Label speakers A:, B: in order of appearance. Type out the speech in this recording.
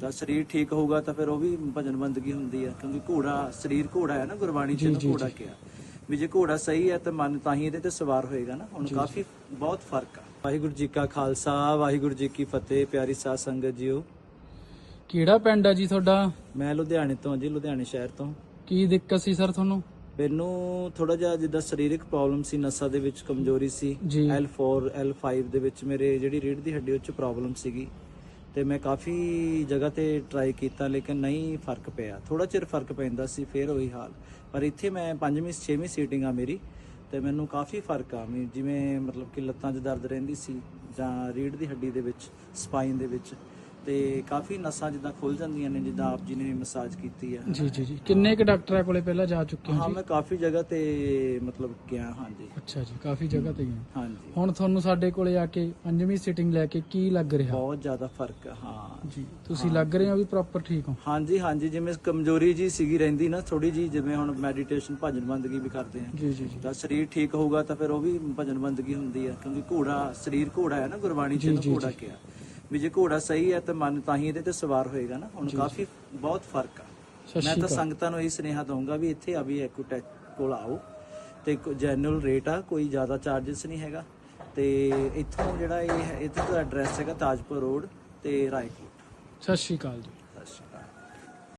A: ਤਾਂ ਸਰੀਰ ਠੀਕ ਹੋਊਗਾ ਤਾਂ ਫਿਰ ਉਹ ਵੀ ਭਜਨ ਬੰਦਗੀ ਹੁੰਦੀ ਹੈ ਕਿਉਂਕਿ ਘੋੜਾ ਸਰੀਰ ਘੋੜਾ ਹੈ ਨਾ ਗੁਰਬਾਣੀ ਚ ਇਹਨੂੰ ਘੋੜਾ। ਕਿਹਾ। ਵੀ ਜੇ ਘੋੜਾ ਸਹੀ ਹੈ ਤਾਂ ਮਨ ਤਾਂ ਹੀ ਇਹਦੇ ਤੇ ਸਵਾਰ ਹੋਏਗਾ ਨਾ ਹੁਣ ਕਾਫੀ ਬਹੁਤ ਫ਼ਰਕ ਆ। ਵਾਹਿਗੁਰੂ ਜੀ ਕਾ ਖਾਲਸਾ ਵਾਹਿਗੁਰੂ ਜੀ ਕੀ ਫਤਿਹ ਪਿਆਰੀ ਸਾਧ ਸੰਗਤ ਜੀਓ।
B: ਕਿਹੜਾ ਪਿੰਡ ਆ ਜੀ ਤੁਹਾਡਾ?
A: ਮੈਂ ਲੁਧਿਆਣੇ ਤੋਂ ਜੀ ਲੁਧਿਆਣੇ ਸ਼ਹਿਰ ਤੋਂ।
B: ਕੀ ਦਿੱਕਤ ਸੀ ਸਰ ਤੁਹਾਨੂੰ?
A: ਮੈਨੂੰ ਥੋੜਾ ਜਿਹਾ ਜਿੱਦਾਂ ਸਰੀਰਕ ਪ੍ਰੋਬਲਮ ਸੀ ਨਸਾਂ ਦੇ ਵਿੱਚ ਕਮਜ਼ੋਰੀ ਸੀ।
B: ਜੀ।
A: L4 L5 ਦੇ ਵਿੱਚ ਮੇਰੇ ਜਿਹੜੀ ਰੀੜ ਦੀ ਹੱਡੀ ਉੱਚ ਪ੍ਰੋਬਲਮ ਸੀਗੀ। ਤੇ ਮੈਂ ਕਾਫੀ ਜਗ੍ਹਾ ਤੇ ਟਰਾਈ ਕੀਤਾ, ਲੇਕਿਨ ਨਹੀਂ ਫ਼ਰਕ ਪਿਆ। ਥੋੜਾ ਚਿਰ ਫ਼ਰਕ ਪੈਂਦਾ ਸੀ, ਫਿਰ ਉਹੀ ਹਾਲ। ਪਰ ਇੱਥੇ ਮੈਂ ਪੰਜਵੀਂ, ਛੇਵੀਂ ਸੀਟਿੰਗ ਆ ਮੇਰੀ, ਤੇ ਮੈਨੂੰ ਕਾਫੀ ਫ਼ਰਕ ਆ। ਮੈਂ, ਜਿਵੇਂ ਮਤਲਬ ਕਿ ਲੱਤਾਂ 'ਚ ਦਰਦ ਰਹਿੰਦੀ ਸੀ ਜਾਂ ਰੀੜ ਦੀ ਹੱਡੀ ਦੇ ਵਿੱਚ ਸਪਾਈਨ ਦੇ ਵਿੱਚ ਤੇ ਕਾਫੀ ਨਸਾਂ ਜਿੱਦਾਂ ਖੁੱਲ ਜਾਂਦੀਆਂ ਨੇ ਜਿੱਦਾਂ ਆਪ ਜੀ ਨੇ ਮਸਾਜ ਕੀਤੀ ਆ
B: ਜੀ ਜੀ ਜੀ। ਕਿੰਨੇ ਕ ਡਾਕਟਰਾਂ ਕੋਲੇ ਪਹਿਲਾਂ ਜਾ ਚੁੱਕੇ
A: ਹਾਂ
B: ਹੋ
A: ਮੈਂ
B: ਜੀ
A: ਕਾਫੀ ਜਗ੍ਹਾ ਤੇ ਮਤਲਬ ਗਿਆ ਹਾਂਜੀ।
B: ਅੱਛਾ ਜੀ ਕਾਫੀ ਜਗ੍ਹਾ ਤੇ ਗਏ
A: ਹਾਂਜੀ।
B: ਹੁਣ ਤੁਹਾਨੂੰ ਸਾਡੇ ਕੋਲੇ ਆ ਕੇ ਪੰਜਵੀਂ ਸਿਟਿੰਗ ਲੈ ਕੇ ਕੀ ਲੱਗ ਰਿਹਾ?
A: ਬਹੁਤ ਜ਼ਿਆਦਾ ਫ਼ਰਕ ਆ ਹਾਂ।
B: ਜੀ ਤੁਸੀਂ ਲੱਗ ਰਹੇ ਹੋ ਵੀ ਪ੍ਰੋਪਰ ਠੀਕ ਹੋ?
A: ਹਾਂਜੀ ਹਾਂਜੀ ਜਿਵੇਂ ਕਮਜ਼ੋਰੀ ਜੀ ਸੀਗੀ ਰਹਿੰਦੀ ਨਾ ਥੋੜੀ ਜੀ ਜਿਵੇਂ ਹੁਣ ਮੈਡੀਟੇਸ਼ਨ ਭਜਨ ਬੰਦਗੀ ਵੀ ਕਰਦੇ ਆ।
B: ਜੀ ਜੀ ਜੀ।
A: ਤਾਂ ਸਰੀਰ ਠੀਕ ਹੋਊਗਾ ਤਾਂ ਫਿਰ ਉਹ ਵੀ ਭਜਨ ਬੰਦਗੀ ਹੁੰਦੀ ਆ ਕਿਉਂਕਿ ਘੋੜਾ ਸਰੀਰ ਘੋੜਾ ਹੈ ਨਾ ਗੁਰਬਾਣੀ ਚ
B: ਜੀ,
A: ਇਹਨੂੰ
B: ਜੀ,
A: ਘੋੜਾ
B: ਜੀ।
A: ਕਿਹਾ। ਵੀ ਜੇ ਘੋੜਾ ਸਹੀ ਹੈ ਤਾਂ ਮਨ ਤਾਂ ਹੀ ਇਹਦੇ ਤੇ ਸਵਾਰ ਹੋਏਗਾ ਨਾ। ਹੁਣ ਕਾਫੀ ਬਹੁਤ ਫ਼ਰਕ ਆ। ਮੈਂ ਤਾਂ ਸੰਗਤਾਂ ਨੂੰ ਇਹ ਸੁਨੇਹਾ ਦਊਂਗਾ ਵੀ ਇੱਥੇ ਆ ਵੀ ਐਕੋਟੈਕ ਕੋਲ ਆਓ ਤੇ ਜੈਨੂਅਲ ਰੇਟ ਆ ਕੋਈ ਜ਼ਿਆਦਾ ਚਾਰजेस ਨਹੀਂ ਹੈਗਾ। ਤੇ ਇੱਥੋਂ ਜਿਹੜਾ ਇਹ ਇੱਥੇ ਦਾ ਐਡਰੈਸ ਹੈਗਾ ਤਾਜਪੁਰ ਰੋਡ ਤੇ ਰਾਏਕੋਟ।
B: ਸਤਿ ਸ਼੍ਰੀ ਅਕਾਲ ਜੀ।